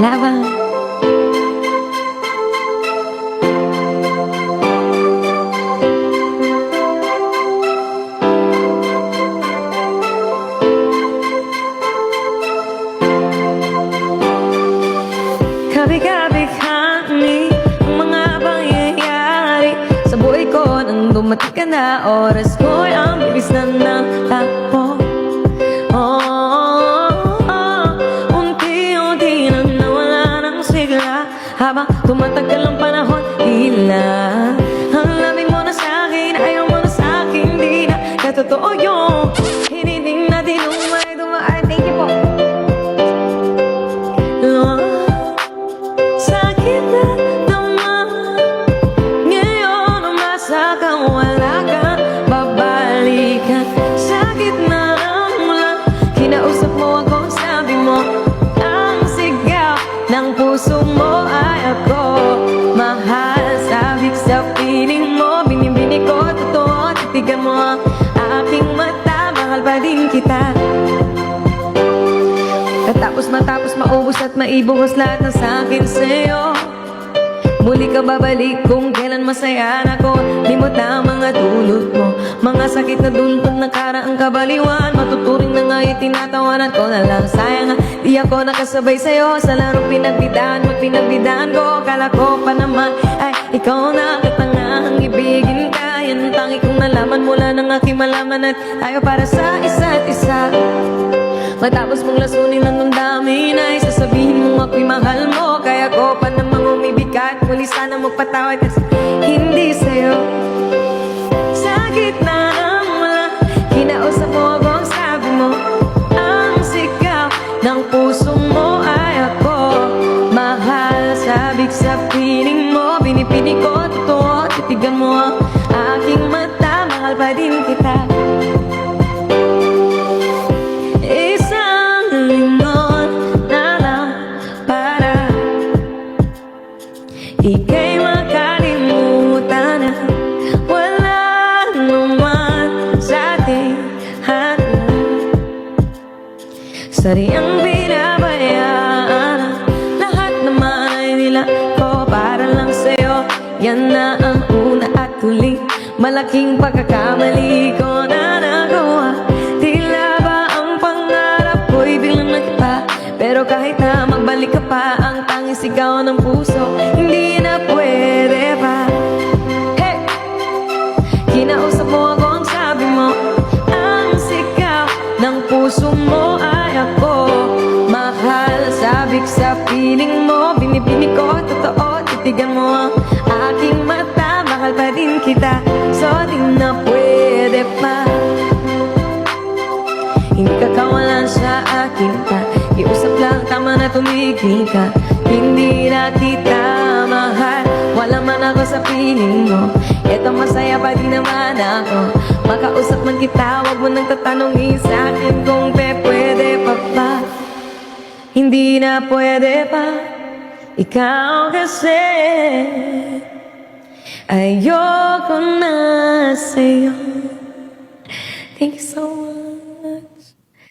laban Kabi-kabi kami mga pangyayari. Sa buhay ko Nang dumating ka na Oras ko'y ang bilis na natakbo Oh, Habang tumatagal piling mo Binibini ko totoo Titigan mo. Aking mata Mahal pa din kita. Katapos matapos maubos at maibuhos lahat ng sakin sa'yo. Muli ka babalik kung kailan masaya na ko Limot na mga dulot mo. Mga sakit na dulot ng nakaraang kabaliwan. Matuturing na nga itinatawanan ko na lang. Sayang di ako nakasabay sa'yo. Sa laro pinagbidaan mo pinagbidaan ko. Kala ko pa naman ikaw na katangahang ibigin ka Yan ang tangi kong nalaman. Mula ng aking malaman At tayo para sa isa't isa. Matapos mong lasunin ng dami na Sasabihin mong ako'y mahal mo. Kaya ko pa namang umibig ka At muli sana magpatawad Kasi hindi sa'yo. Sakit na ang wala Kinausap mo Sariang binabayaan. Lahat naman ay nila ko para lang sa'yo. Yan na ang una at huli. Malaking pagkakamali ko na nagawa. Tila ba ang pangarap ko'y biglang nagpa? Pero kahit na magbalik ka pa Ang tanging sigaw ng puso Hindi na pwede pa sa piling mo Binibini ko totoo Titigan mo aking mata. Mahal pa din kita So na pwede pa. Hindi ka kawalan sa akin pa. Iusap lang tama na tumigil ka. Hindi na kita mahal. Wala man ako sa piling mo. Eto masaya pa din naman ako. Makausap man kita Huwag mo nang tatanungin sa akin Kung pe pwede pa pa Hindi na pwede pa Ikaw kasi. Ayoko na sa'yo. Thank you so much